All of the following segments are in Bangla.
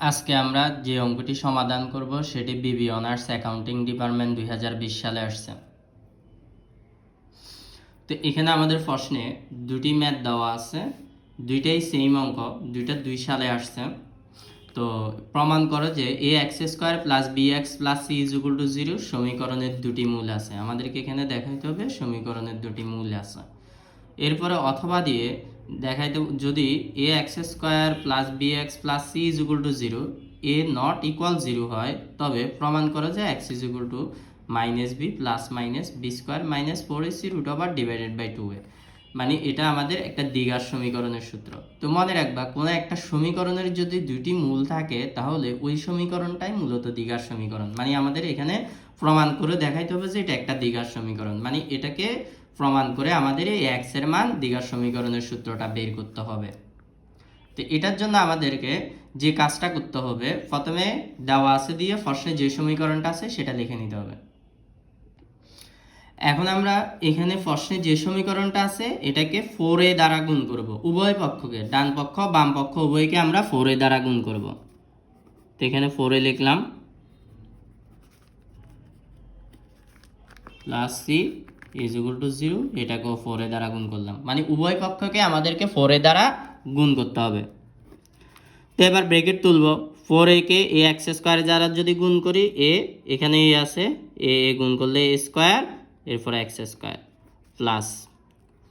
আজকে আমরা যে অঙ্কটি সমাধান করব সেটি বিবি অনার্স অ্যাকাউন্টিং ডিপার্টমেন্ট দুই হাজার বিশ সালে আসছে। তো এখানে আমাদের প্রশ্নে দুটি ম্যাথ দেওয়া আছে, দুইটাই সেম অঙ্ক, দুইটা দুই সালে আসছে। তো প্রমাণ করো যে A X square plus B X plus C is equal to zero সমীকরণের দুটি মূল আছে। আমাদেরকে এখানে দেখাইতে হবে, সমীকরণের দুটি মূল আছে। এরপরে অথবা দিয়ে দেখাইতে যদি A X square plus B X plus C is equal to zero A not equal zero হয়, তবে প্রমাণ করা যায় X is equal to minus B plus minus B square minus four C root over divided by two A মানে এটা আমাদের একটা দ্বিঘাত সমীকরণের সূত্র। তো মনে রাখবা, কোনো একটা সমীকরণের যদি দুটি মূল থাকে, তাহলে ওই সমীকরণটাই মূলত দ্বিঘাত সমীকরণ। মানে আমাদের এখানে প্রমাণ করে দেখাইতে হবে যে এটা একটা দ্বিঘাত সমীকরণ। মানে এটাকে প্রমাণ করে আমাদের এই এক্সের মান দ্বিঘাত সমীকরণের সূত্রটা বের করতে হবে। তো এটার জন্য আমাদেরকে যে কাজটা করতে হবে, প্রথমে দেওয়া আছে দিয়ে ফার্স্টে যে সমীকরণটা আছে সেটা লিখে নিতে হবে। এখন আমরা এখানে প্রশ্নে যে সমীকরণটা আছে এটাকে ফোর এ দ্বারা গুণ করব। উভয় পক্ষকে, ডান পক্ষ, বাম পক্ষ, উভয়কে আমরা ফোর এ দ্বারা গুণ করব। তো এখানে ফোর এ লিখলাম। Plus C is equal to zero এটাকেও ফোর এ দ্বারা গুণ করলাম। মানে উভয় পক্ষকে আমাদেরকে ফোর এ দ্বারা গুণ করতে হবে। তো এবার ব্রেকেট তুলব। ফোর এ কে এ এক্স স্কোয়ার দ্বারা যদি গুণ করি এ এখানে এ আছে এ এ গুণ করলে এ স্কোয়ার এরপর X square plus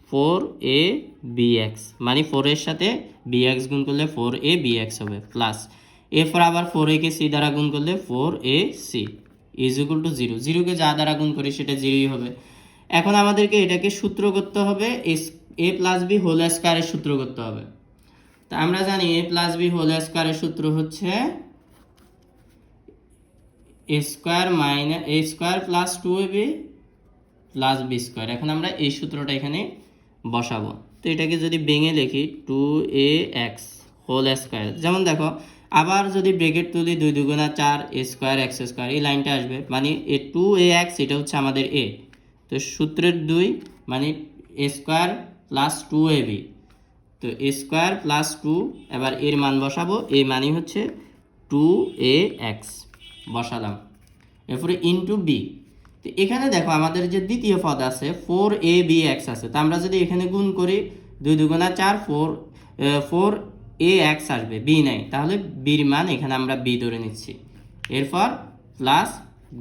four A B X মানে ফোরের সাথে বি এক্স গুণ করলে ফোর এ বি এক্স হবে প্লাস এরপর আবার ফোর এ কে সি দ্বারা গুণ করলে four A C is equal to zero জিরোকে যা দ্বারা গুণ করি, সেটা জিরোই হবে। এখন আমাদেরকে এটাকে সূত্র করতে হবে এ প্লাস বি হোল স্কোয়ারের সূত্র করতে হবে। তা আমরা জানি এ প্লাস বি হোল স্কোয়ারের সূত্র হচ্ছে A square minus A square plus two A B plus B square এখন আমরা এই সূত্রটা এখানে বসাবো। তো এটাকে যদি ভেঙে লিখি two A X whole square যেমন দেখো, আবার যদি ব্রেকেট তুলি, দুই দুগুণা চার এ স্কোয়ার এক্স স্কোয়ার এই লাইনটা আসবে। মানে এ টু এ এক্স এটা হচ্ছে আমাদের এ তো সূত্রের দুই মানে A square plus two A B তো এ স্কোয়ার প্লাস টু এবার এর মান বসাবো এই মানই হচ্ছে টু এ এক্স বসালাম। এরপরে ইন্টু বি তো এখানে দেখো আমাদের যে দ্বিতীয় পদ আছে ফোর এ বি এক্স আছে। তো আমরা যদি এখানে গুণ করি, দুই দুগুণা চার ফোর ফোর এ এক্স আসবে বি নাই। তাহলে বির মান এখানে আমরা বি ধরে নিচ্ছি। এরপর প্লাস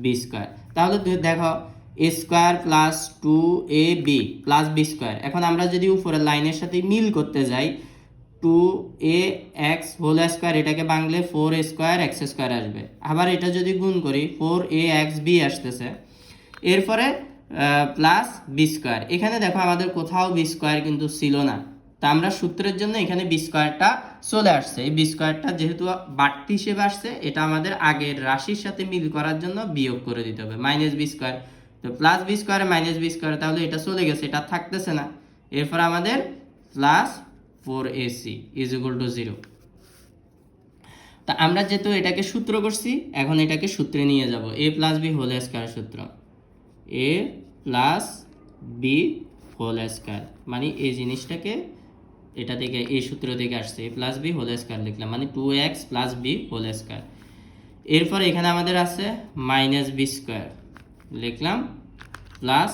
বি স্কোয়ার তাহলে দেখো A square plus two A B plus B square. এখন আমরা যদি উপরের লাইনের সাথে মিল করতে যাই, two A X whole square, এটাকে বাংলে four A square X square আসবে। আবার এটা যদি গুণ করি, ফোর এ এক্স বি আসতেছে, এরপরে প্লাস বি স্কোয়ার। এখানে দেখো আমাদের কোথাও বি স্কোয়ার কিন্তু ছিল না। তা আমরা সূত্রের জন্য এখানে বি স্কোয়ারটা চলে আসছে। এই বি স্কোয়ারটা যেহেতু বাড়তি হিসেবে আসছে, এটা আমাদের আগের রাশির সাথে মিল করার জন্য বিয়োগ করে দিতে হবে, মাইনাস বি স্কোয়ার। তো প্লাস বি স্কোয়ারে মাইনাস বি স্কোয়ার তাহলে এটা চলে গেছে, এটা থাকতেছে না। এরপর আমাদের plus four A C is equal to zero তা আমরা যেহেতু এটাকে সূত্র করছি, এখন এটাকে সূত্রে নিয়ে যাব। A plus B whole square সূত্র। A plus B whole square মানে এই জিনিসটাকে এটা থেকে, এই সূত্র থেকে আসছে। A plus B whole square লিখলাম। মানে two X plus B whole square এরপর এখানে আমাদের আছে মাইনাস বি স্কোয়ার লিখলাম plus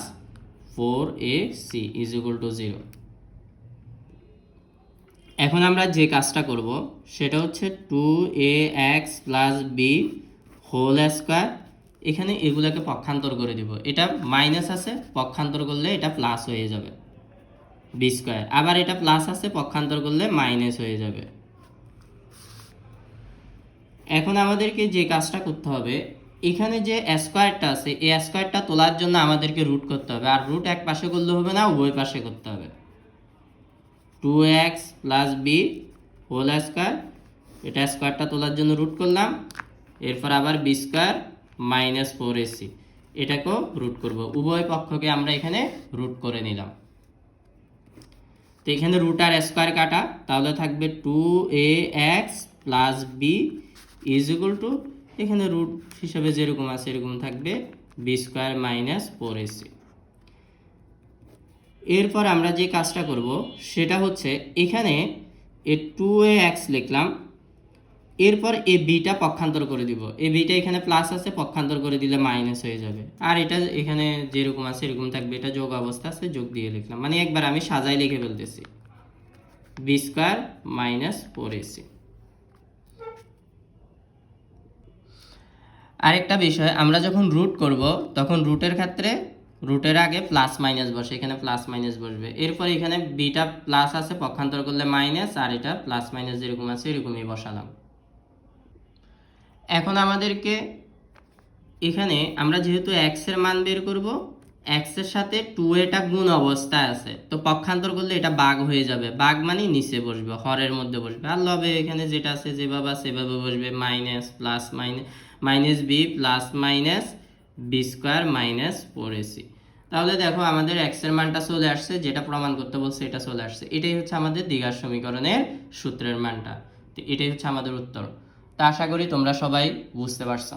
four A C is equal to zero এখন আমরা যে কাজটা করব, সেটা হচ্ছে two A X plus B whole square এখানে এগুলোকে পক্ষান্তর করে দিব। এটা মাইনাস আছে, পক্ষান্তর করলে এটা প্লাস হয়ে যাবে বি স্কোয়ার আবার এটা প্লাস আছে, পক্ষান্তর করলে মাইনাস হয়ে যাবে। এখন আমাদেরকে যে কাজটা করতে হবে এখানে যে স্কোয়ারটা আছে, এই স্কোয়ারটা তোলার জন্য আমাদেরকে রুট করতে হবে। আর রুট এক পাশে করলে হবে না, উভয় পাশে করতে হবে। Two X plus B whole square এটা স্কোয়ারটা তোলার জন্য রুট করলাম। এরপর আবার B square minus four AC এটাকেও রুট করব। উভয় পক্ষকে আমরা এখানে রুট করে নিলাম। তো এখানে রুট আর স্কোয়ার কাটা, তাহলে থাকবে two A X plus B is equal to এখানে রুট হিসাবে যেরকম আছে, এরকম থাকবে B square minus four AC এরপর আমরা যে কাজটা করব, সেটা হচ্ছে এখানে এ টু এ এক্স লিখলাম, এরপর এ বিটা পক্ষান্তর করে দিব। এ বিটা এখানে প্লাস আছে, পক্ষান্তর করে দিলে মাইনাস হয়ে যাবে। আর এটা এখানে যেরকম আছে, এরকম থাকবে। এটা যোগ অবস্থা আছে, যোগ দিয়ে লিখলাম। মানে একবার আমি সাজাই লিখে ফেলতেছি। B square minus four AC আরেকটা বিষয়, আমরা যখন রুট করব, তখন রুটের ক্ষেত্রে রুটের আগে প্লাস মাইনাস বসে, এখানে প্লাস মাইনাস বসবে। এরপর এখানে বিটা প্লাস আছে, পক্ষান্তর করলে মাইনাস আর এটা প্লাস মাইনাস যেরকম আছে, এরকমই বসালাম। এখন আমাদেরকে এখানে আমরা যেহেতু এক্সের মান বের করব এক্সের সাথে টু এটা গুণ অবস্থায় আছে, তো পক্ষান্তর করলে এটা বাঘ হয়ে যাবে। বাঘ মানে নিচে বসবে, হরের মধ্যে বসবে। আর লবে এখানে যেটা আছে, যেভাবে আছে সেভাবে বসবে minus plus minus minus B plus minus B square minus four AC তাহলে দেখো আমাদের এক্সের মানটা চলে আসছে, যেটা প্রমাণ করতে বলছে এটা চলে আসছে। এটাই হচ্ছে আমাদের দীঘার সমীকরণের সূত্রের মানটা। তো এটাই হচ্ছে আমাদের উত্তর। তা আশা করি তোমরা সবাই বুঝতে পারছ।